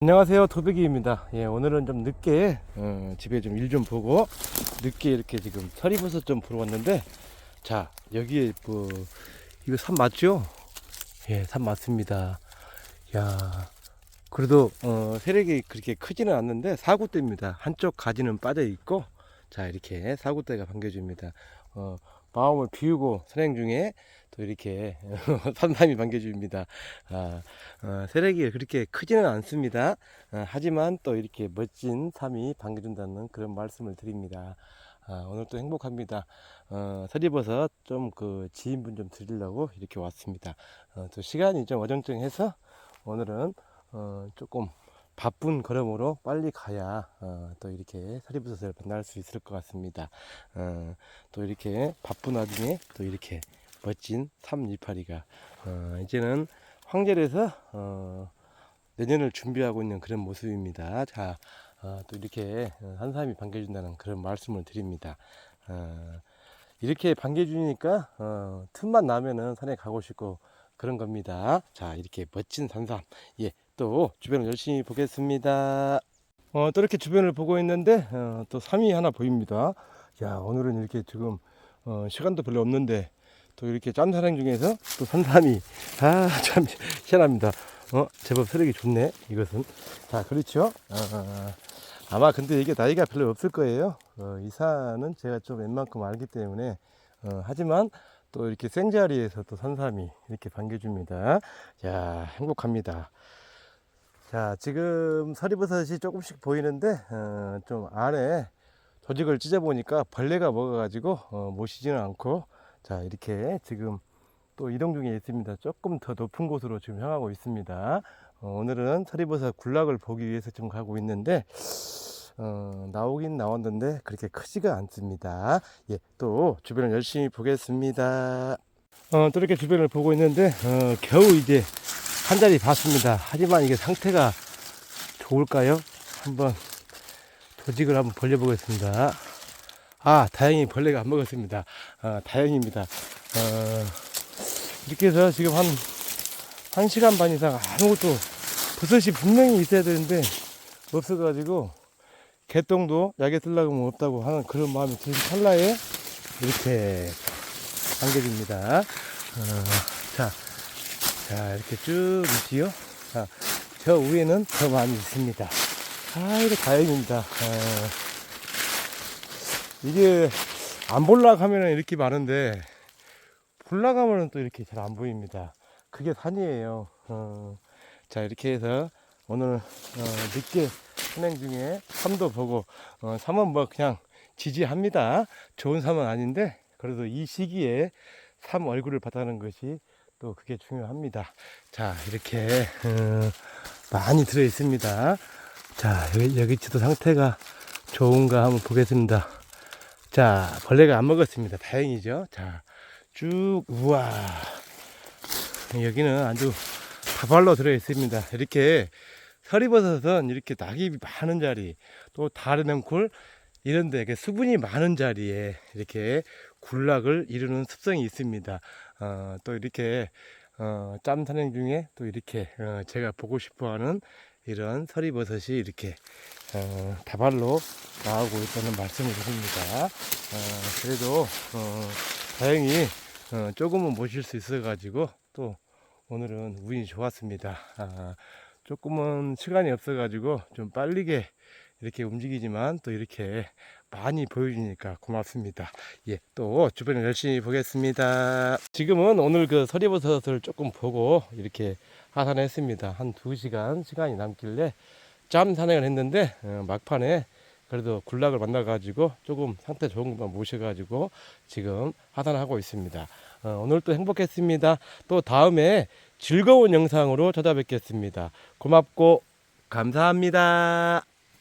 안녕하세요. 도배기입니다. 예 오늘은 좀 늦게 어, 집에 좀일좀 보고 늦게 이렇게 지금 서리버섯 좀 보러 왔는데 자 여기에 뭐 이거 산 맞죠? 예산 맞습니다. 야 그래도 어 세력이 그렇게 크지는 않는데 사구대입니다. 한쪽 가지는 빠져 있고 자 이렇게 사구대가 반겨줍니다. 어 마음을 비우고 선행 중에 또 이렇게 산삼이 반겨줍니다 아, 어, 세력이 그렇게 크지는 않습니다. 어, 하지만 또 이렇게 멋진 삶이 반겨준다는 그런 말씀을 드립니다. 아, 오늘 또 행복합니다. 어, 서리버섯 좀 그 지인분 좀 드리려고 이렇게 왔습니다. 어, 또 시간이 좀 어정쩡해서 오늘은 어, 조금 바쁜 걸음으로 빨리 가야 어, 또 이렇게 서리버섯을 만날 수 있을 것 같습니다. 어, 또 이렇게 바쁜 와중에 또 이렇게 멋진 삼일파리가 어, 이제는 황제에서 어, 내년을 준비하고 있는 그런 모습입니다. 자, 어, 또 이렇게 한 사람이 반겨준다는 그런 말씀을 드립니다. 어, 이렇게 반겨주니까 어, 틈만 나면은 산에 가고 싶고 그런 겁니다. 자, 이렇게 멋진 산삼. 예, 또 주변을 열심히 보겠습니다. 어, 또 이렇게 주변을 보고 있는데 어, 또 삼이 하나 보입니다. 야, 오늘은 이렇게 지금 어, 시간도 별로 없는데 또 이렇게 짬사랑 중에서 또 산삼이 아 참 희한합니다. 어 제법 쓰레기 좋네 이것은 자 그렇죠. 어, 아마 근데 이게 나이가 별로 없을 거예요. 어, 이 산은 제가 좀 웬만큼 알기 때문에 어, 하지만 또 이렇게 생자리에서 또 산삼이 이렇게 반겨줍니다. 야 행복합니다. 자 지금 서리버섯이 조금씩 보이는데 어, 좀 안에 조직을 찢어보니까 벌레가 먹어가지고 어, 모시지는 않고 자 이렇게 지금 또 이동 중에 있습니다. 조금 더 높은 곳으로 지금 향하고 있습니다. 어, 오늘은 서리버섯 군락을 보기 위해서 지금 가고 있는데 어, 나오긴 나왔는데 그렇게 크지가 않습니다. 예, 또 주변을 열심히 보겠습니다. 어, 또 이렇게 주변을 보고 있는데 어, 겨우 이제 한 자리 봤습니다 하지만 이게 상태가 좋을까요 한번 조직을 한번 벌려보겠습니다 아, 다행히 벌레가 안 먹었습니다. 아, 다행입니다. 어, 이렇게 해서 지금 한, 한 시간 반 이상 아무것도 버섯이 분명히 있어야 되는데 없어가지고 개똥도 약에 하면 없다고 하는 그런 마음이 드는 찰나에 이렇게 안겨집니다. 어, 자, 자, 이렇게 쭉 있지요. 자, 저 위에는 더 많이 있습니다. 아, 이거 다행입니다. 어, 이게 안 볼락 하면은 이렇게 많은데 볼락 하면은 또 이렇게 잘 안 보입니다. 그게 산이에요. 어, 자 이렇게 해서 오늘 어, 늦게 선행 중에 삼도 보고 어, 삼은 뭐 그냥 지지합니다. 좋은 삼은 아닌데 그래도 이 시기에 삼 얼굴을 봤다는 것이 또 그게 중요합니다. 자 이렇게 어, 많이 들어 있습니다. 자 여기, 여기 지도 상태가 좋은가 한번 보겠습니다. 자, 벌레가 안 먹었습니다. 다행이죠. 자, 쭉, 우와. 여기는 아주 다발로 들어 있습니다. 이렇게 서리버섯은 이렇게 낙엽이 많은 자리, 또 다른 앵콜, 이런데 이렇게 수분이 많은 자리에 이렇게 군락을 이루는 습성이 있습니다. 어, 또 이렇게 어, 짬 산행 중에 또 이렇게 어, 제가 보고 싶어하는 이런 서리버섯이 이렇게 어, 다발로 나오고 있다는 말씀을 드립니다. 어, 그래도 어, 다행히 어, 조금은 모실 수 있어가지고 또 오늘은 운이 좋았습니다. 아, 조금은 시간이 없어가지고 좀 빠르게 이렇게 움직이지만 또 이렇게 많이 보여주니까 고맙습니다. 예, 또 주변을 열심히 보겠습니다. 지금은 오늘 그 서리버섯을 조금 보고 이렇게 하산했습니다. 한 2시간 시간이 남길래 짬 산행을 했는데 어, 막판에 그래도 군락을 만나가지고 조금 상태 좋은 것만 모셔가지고 지금 하산하고 있습니다. 어, 오늘 또 행복했습니다. 또 다음에 즐거운 영상으로 찾아뵙겠습니다. 고맙고 감사합니다.